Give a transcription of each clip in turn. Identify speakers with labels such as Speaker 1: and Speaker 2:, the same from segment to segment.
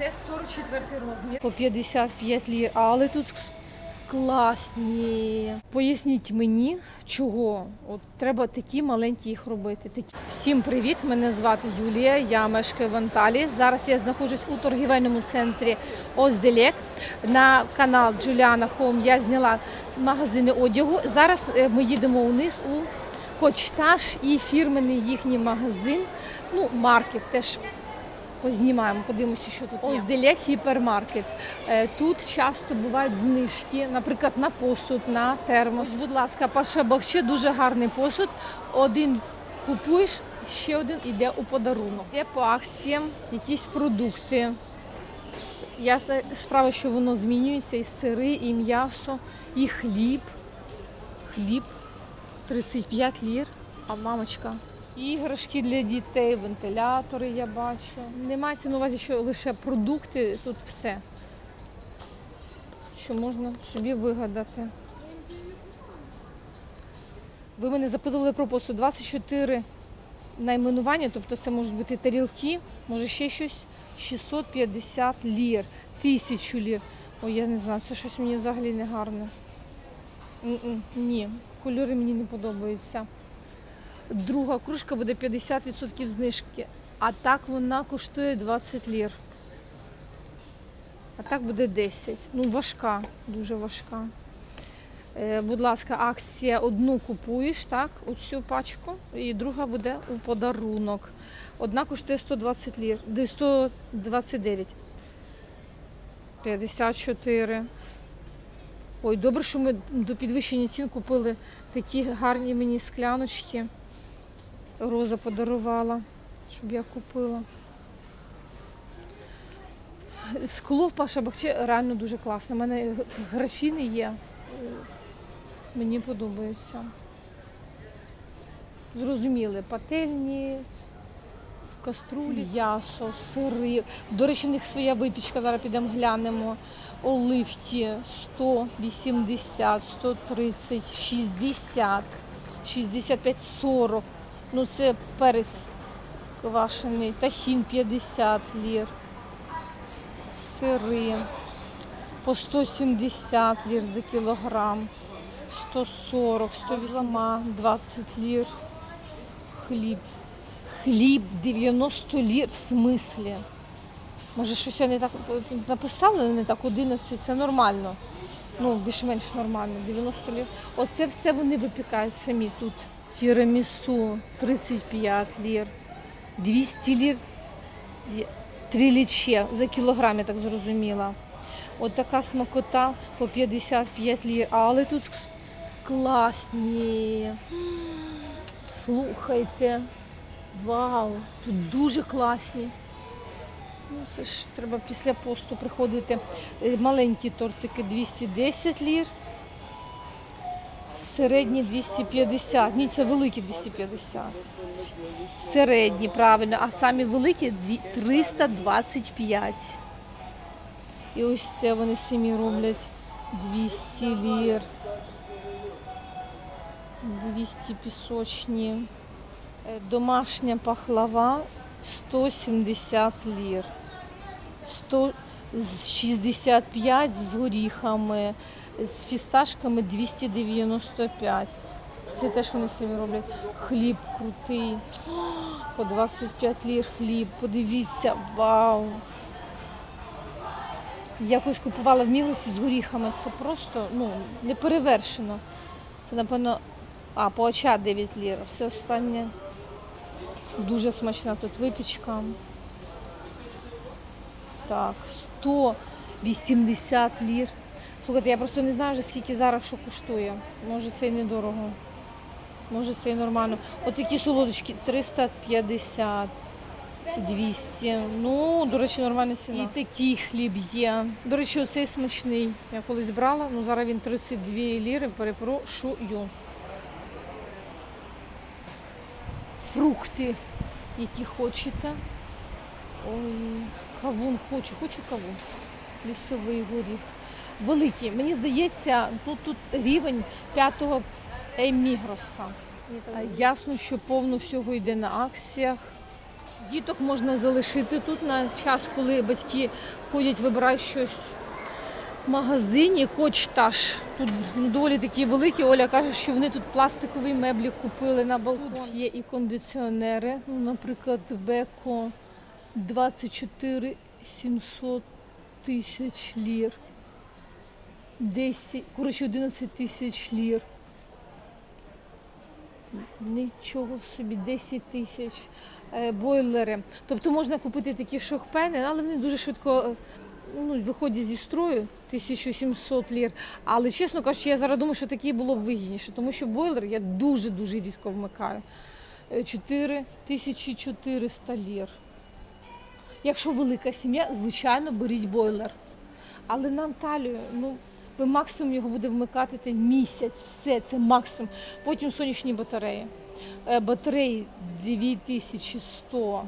Speaker 1: Це 44 розмір. По 55 лір, але тут класні. Поясніть мені, чого От треба такі маленькі їх робити. Такі. Всім привіт! Мене звати Юлія. Я мешкаю в Анталії. Зараз я знаходжусь у торгівельному центрі Озделек. На канал Джуліана Хоум я зняла магазини одягу. Зараз е, ми їдемо вниз у Кочтаж і фірменний їхній магазин. Ну, маркет теж Познімаємо, подивимося, що тут є. Ось Делек гіпермаркет. Е, Тут часто бувають знижки, наприклад, на посуд, на термос. Ось, будь ласка, Паша Бахче, дуже гарний посуд. Один купуєш, ще один йде у подарунок. Є по акціям якісь продукти. Ясна справа, що воно змінюється, і сири, і м'ясо, і хліб. Хліб 35 лір, а мамочка. Іграшки для дітей, вентилятори я бачу. Не мається на увазі, що лише продукти, тут все. Що можна собі вигадати. Ви мене запитували про посуд 24 найменування, тобто це можуть бути тарілки, може ще щось. 650 лір, 1000 лір. Ой, я не знаю, це щось мені взагалі не гарне. Ні, кольори мені не подобаються. Друга кружка буде 50% знижки. А так вона коштує 20 лір. А так буде 10. Ну, важка, дуже важка. Е, будь ласка, акція одну купуєш, так, оцю пачку, і друга буде у подарунок. Одна коштує 120 лір, де 129. 54. Ой, добре, що ми до підвищення цін купили такі гарні мені скляночки. Роза подарувала, щоб я купила. Скло в Паша Бахче реально дуже класне. У мене графіни є. Мені подобаються. Зрозуміли, пательні, в каструлі, м'ясо, сири. До речі, в них своя випічка, зараз підемо глянемо. Оливки 180, 130, 60, 65, 40. Ну це перець квашений, тахін 50 лір, сири по 170 лір за кілограм, 140, 180, 20 лір, хліб. Хліб 90 лір в смислі. Може, щось я не так написала, не так 11, це нормально. Ну, більш-менш нормально, 90 лір. Оце все вони випікають самі тут. Тірамісу 35 лір, 200 лір, 3 ліче за кілограм, я так зрозуміла. От така смакота по 55 лір. Але тут класні. Слухайте. Вау, тут дуже класні. Ну, це ж треба після посту приходити. Е, Маленькі тортики 210 лір. Середні 250. Ні, це великі 250. Середні, правильно, а самі великі 325. І ось це вони самі роблять 200 лір. 200 пісочні. Е, Домашня пахлава 170 лір. 165 з горіхами, з фісташками 295. Це теж вони самі роблять. Хліб крутий. По 25 лір хліб. Подивіться, вау! Я колись купувала в Мігросі з горіхами. Це просто ну, не перевершено. Це, напевно, а, по оча 9 лір. Все останнє дуже смачна тут випічка. Так, 180 лір. Слухайте, я просто не знаю вже скільки зараз що коштує. Може це і недорого. Може це і нормально. От такі солодочки 350, 200. Ну, до речі, нормальна ціна. І такий хліб є. До речі, оцей смачний. Я колись брала, ну зараз він 32 ліри, перепрошую. Фрукти, які хочете. Ой, кавун хочу, хочу кавун. Лісовий горіх. Великий. Мені здається, ну, тут рівень п'ятого емігроса. Ясно, що повно всього йде на акціях. Діток можна залишити тут на час, коли батьки ходять, вибирають щось в магазині. Кочтаж. Тут доволі такі великі. Оля каже, що вони тут пластикові меблі купили на балкон. Тут є і кондиціонери. Ну, наприклад, Беко 24 700 тисяч лір. 10, коротше, 11 тисяч лір. Нічого собі, 10 тисяч е, бойлери. Тобто можна купити такі шохпени, але вони дуже швидко е, ну, виходять зі строю, 1700 лір. Але чесно кажучи, я зараз думаю, що такі було б вигідніше, тому що бойлер я дуже-дуже рідко вмикаю. Е, 4400 лір. Якщо велика сім'я, звичайно, беріть бойлер. Але нам талію, ну, ви максимум його буде вмикати місяць, все, це максимум. Потім сонячні батареї. Е, Батареї 2100,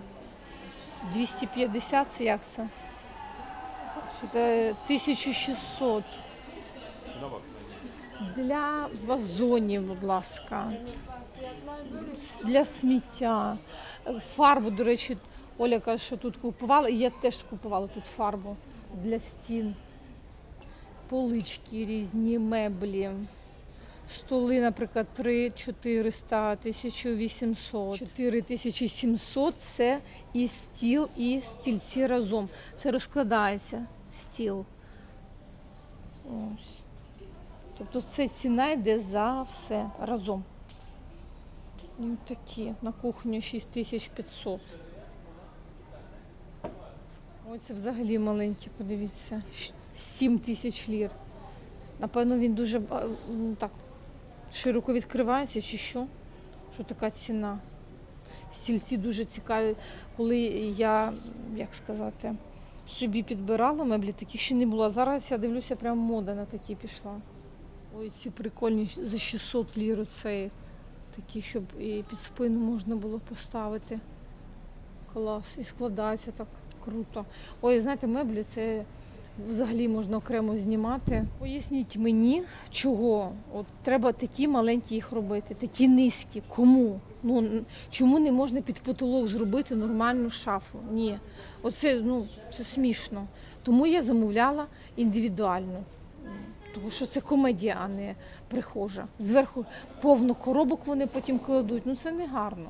Speaker 1: 250, це як це? Це 1600. Для вазонів, будь ласка. Для сміття. Фарбу, до речі, Оля каже, що тут купувала, і я теж купувала тут фарбу для стін. Полички різні, меблі. Столи, наприклад, 3 400, 1800, 4700 це і стіл, і стільці разом. Це розкладається стіл. Ось. Тобто це ціна йде за все разом. І такі на кухню 6500. Ой, це взагалі маленькі, подивіться. 7 тисяч лір. Напевно, він дуже ну, так широко відкривається чи що? Що така ціна? Стільці дуже цікаві. Коли я, як сказати, собі підбирала меблі, таких ще не було. Зараз я дивлюся, прям мода на такі пішла. Ой, ці прикольні за 600 лір оцей. Такі, щоб і під спину можна було поставити. Клас. І складається так круто. Ой, знаєте, меблі це взагалі можна окремо знімати. Поясніть мені, чого от треба такі маленькі їх робити, такі низькі. Кому? Ну чому не можна під потолок зробити нормальну шафу? Ні, оце ну це смішно. Тому я замовляла індивідуально. Тому що це комедія, а не прихожа. Зверху повно коробок вони потім кладуть. Ну це не гарно.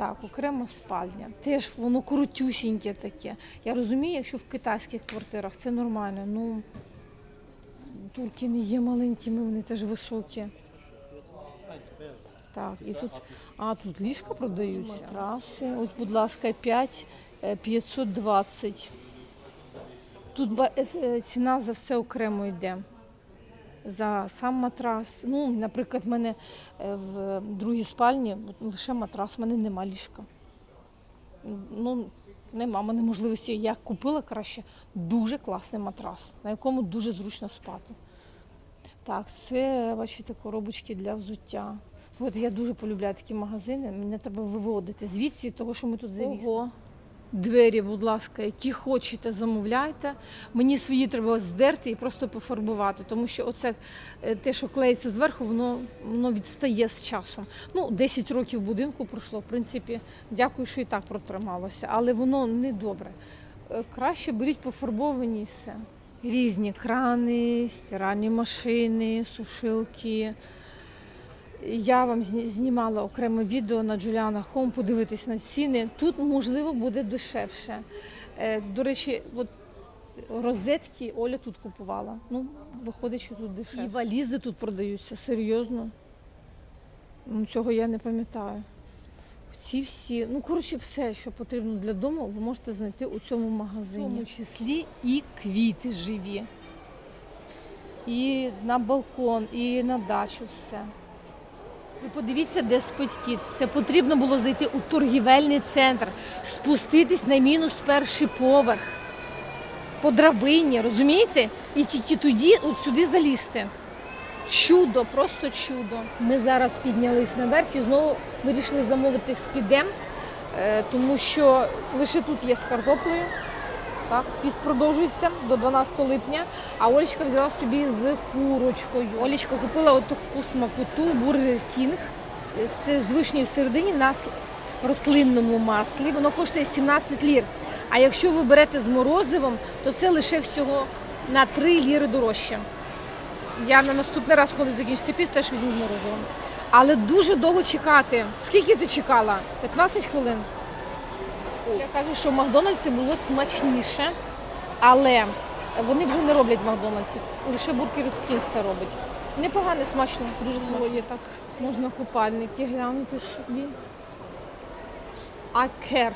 Speaker 1: Так, окрема спальня. Теж воно крутюсіньке таке. Я розумію, якщо в китайських квартирах це нормально. Ну турки не є маленькими, вони теж високі. Так, і тут, а тут ліжка продаються. Матраси. От, будь ласка, 5 е, 520. Тут е, е, ціна за все окремо йде. За сам матрас. Ну, наприклад, в мене е, в другій спальні лише матрас, в мене нема ліжка. Ну, нема мене можливості. Я купила краще дуже класний матрас, на якому дуже зручно спати. Так, це, бачите, коробочки для взуття. От я дуже полюбляю такі магазини, мене треба виводити звідси, того, що ми тут завісли. Двері, будь ласка, які хочете, замовляйте. Мені свої треба здерти і просто пофарбувати, тому що оце е, те, що клеїться зверху, воно, воно відстає з часом. Ну, 10 років будинку пройшло, в принципі, дякую, що і так протрималося, але воно не добре. Е, Краще беріть пофарбовані все. Різні крани, стиральні машини, сушилки. Я вам знімала окреме відео на Джуліана Хом, подивитись на ціни. Тут, можливо, буде дешевше. Е, До речі, от розетки Оля тут купувала. Ну, виходить, що тут дешевше. І валізи тут продаються, серйозно. Ну, цього я не пам'ятаю. Ці всі, ну коротше, все, що потрібно для дому, ви можете знайти у цьому магазині. В тому числі і квіти живі. І на балкон, і на дачу все. Ви подивіться, де спить. Це потрібно було зайти у торгівельний центр, спуститись на мінус перший поверх по драбині, розумієте? І тільки тоді от сюди залізти. Чудо, просто чудо. Ми зараз піднялись наверх і знову вирішили замовити спідем, е, тому що лише тут є з картоплею. Так, піст продовжується до 12 липня, а Олечка взяла собі з курочкою. Олечка купила от таку смакоту Бургер Кінг. З вишні всередині на, рослинному маслі. Воно коштує 17 лір. А якщо ви берете з морозивом, то це лише всього на 3 ліри дорожче. Я на наступний раз, коли закінчиться піст, теж візьму з морозивом. Але дуже довго чекати. Скільки ти чекала? 15 хвилин. Я кажу, що в Макдональдсі було смачніше, але вони вже не роблять в Макдональдсі. Лише Бургер Кінг це робить. Непогано, смачно, дуже смачно. Є так. Можна купальники глянути собі. Акер.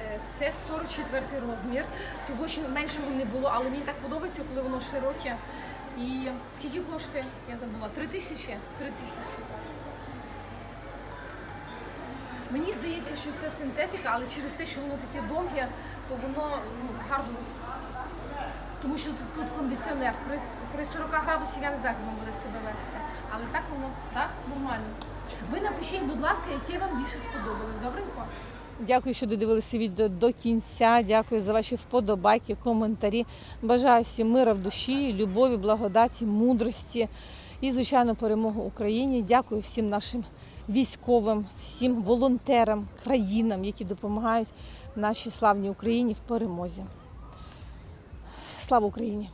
Speaker 1: Е, Це 44 розмір, того що меншого не було, але мені так подобається, коли воно широке. І скільки коштує? Я забула. Три тисячі? Три тисячі. Мені здається, що це синтетика, але через те, що воно таке довге, то воно ну, гарно. Тому що тут, тут кондиціонер. При, при 40 градусах я не знаю, як воно буде себе вести. Але так воно так, нормально. Ви напишіть, будь ласка, яке вам більше сподобалось. Добренько? Дякую, що додивилися відео до кінця. Дякую за ваші вподобайки, коментарі. Бажаю всім мира в душі, любові, благодаті, мудрості і, звичайно, перемогу Україні. Дякую всім нашим військовим, всім волонтерам, країнам, які допомагають нашій славній Україні в перемозі. Слава Україні!